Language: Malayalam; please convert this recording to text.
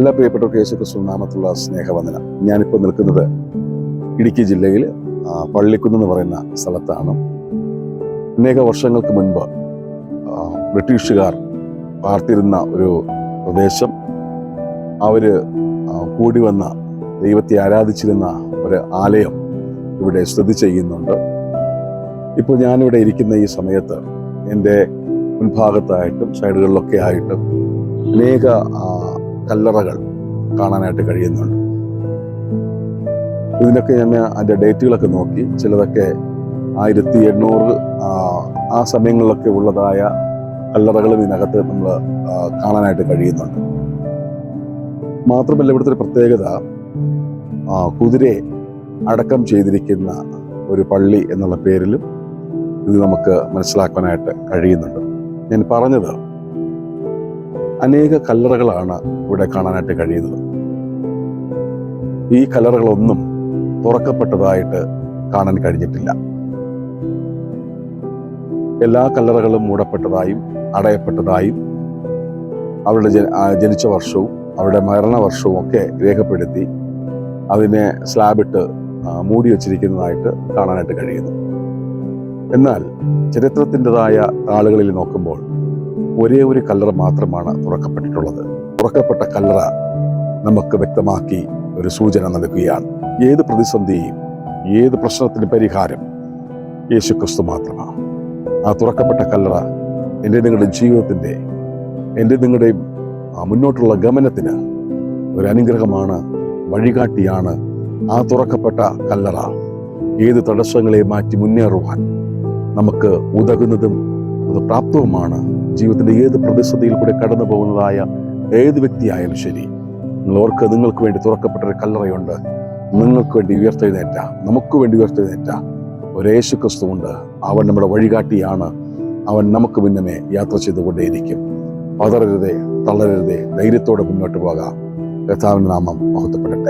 എല്ലാ പ്രിയപ്പെട്ടവർക്ക് യേശു ക്രിസ്തു സ്നേഹവന്ദനം. ഞാനിപ്പോൾ നിൽക്കുന്നത് ഇടുക്കി ജില്ലയിൽ പള്ളിക്കുന്ന് എന്ന് പറയുന്ന സ്ഥലത്താണ്. അനേക വർഷങ്ങൾക്ക് മുൻപ് ബ്രിട്ടീഷുകാർ പാർത്തിരുന്ന ഒരു പ്രദേശം. അവർ കൂടി വന്ന ദൈവത്തെ ആരാധിച്ചിരുന്ന ഒരു ആലയം ഇവിടെ സ്ഥിതി ചെയ്യുന്നുണ്ട്. ഇപ്പോൾ ഞാനിവിടെ ഇരിക്കുന്ന ഈ സമയത്ത് എന്റെ മുൻഭാഗത്തായിട്ടും സൈഡുകളിലൊക്കെ ആയിട്ടും അനേക കല്ലറകൾ കാണാനായിട്ട് കഴിയുന്നുണ്ട്. ഇതിനൊക്കെ ഞാൻ അതിന്റെ ഡേറ്റുകളൊക്കെ നോക്കി. ചിലതൊക്കെ ആയിരത്തി എണ്ണൂറ് ആ, സമയങ്ങളിലൊക്കെ ഉള്ളതായ കല്ലറകളും ഇതിനകത്ത് നമ്മൾ കാണാനായിട്ട് കഴിയുന്നുണ്ട്. മാത്രമല്ല ഇവിടുത്തെ പ്രത്യേകത കുതിര കുതിരയെ അടക്കം ചെയ്തിരിക്കുന്ന ഒരു പള്ളി എന്നുള്ള പേരിലും ഇത് നമുക്ക് മനസ്സിലാക്കാനായിട്ട് കഴിയുന്നുണ്ട്. ഞാൻ പറഞ്ഞത് അനേക കല്ലറകളാണ് ഇവിടെ കാണാനായിട്ട് കഴിയുന്നത്. ഈ കലറുകളൊന്നും തുറക്കപ്പെട്ടതായിട്ട് കാണാൻ കഴിഞ്ഞിട്ടില്ല. എല്ലാ കല്ലറകളും മൂടപ്പെട്ടതായും അടയപ്പെട്ടതായും അവരുടെ ജനിച്ച വർഷവും അവരുടെ മരണ വർഷവും ഒക്കെ രേഖപ്പെടുത്തി അതിനെ സ്ലാബിട്ട് മൂടി വച്ചിരിക്കുന്നതായിട്ട് കാണാനായിട്ട് കഴിയുന്നു. എന്നാൽ ചരിത്രത്തിന്റെതായ താളുകളിൽ നോക്കുമ്പോൾ ഒരേ ഒരു കല്ലറ മാത്രമാണ് തുറക്കപ്പെട്ടിട്ടുള്ളത്. തുറക്കപ്പെട്ട കല്ലറ നമുക്ക് വ്യക്തമാക്കി ഒരു സൂചന നൽകുകയാണ്. ഏത് പ്രതിസന്ധിയും ഏത് പ്രശ്നത്തിന് പരിഹാരം യേശു ക്രിസ്തു മാത്രമാണ്. ആ തുറക്കപ്പെട്ട കല്ലറ എന്റെ നിങ്ങളുടെ ജീവിതത്തിന്റെ എന്റെ നിങ്ങളുടെ മുന്നോട്ടുള്ള ഗമനത്തിന് ഒരു അനുഗ്രഹമാണ് വഴികാട്ടിയാണ് ആ തുറക്കപ്പെട്ട കല്ലറ. ഏത് തടസ്സങ്ങളെ മാറ്റി മുന്നേറുവാൻ നമുക്ക് ഉതകുന്നതും അത് പ്രാപ്തവുമാണ്. ജീവിതത്തിന്റെ ഏത് പ്രതിസന്ധിയിൽ കൂടെ കടന്നു പോകുന്നതായ ഏത് വ്യക്തിയായാലും ശരി നിങ്ങൾ ഓർക്ക് നിങ്ങൾക്ക് വേണ്ടി തുറക്കപ്പെട്ടൊരു കല്ലറയുണ്ട് നിങ്ങൾക്ക് വേണ്ടി ഉയർത്തെഴുന്നേറ്റ നമുക്ക് വേണ്ടി ഉയർത്തെഴുന്നേറ്റ ഒരേശു ക്രിസ്തുവുണ്ട് അവൻ നമ്മുടെ വഴികാട്ടിയാണ്. അവൻ നമുക്ക് പിന്നമേ യാത്ര ചെയ്തുകൊണ്ടേയിരിക്കും. പതറരുതേ തളരരുതേ ധൈര്യത്തോടെ മുന്നോട്ട് പോകാം. കർത്താവിന്റെ നാമം മഹത്വപ്പെടട്ടെ.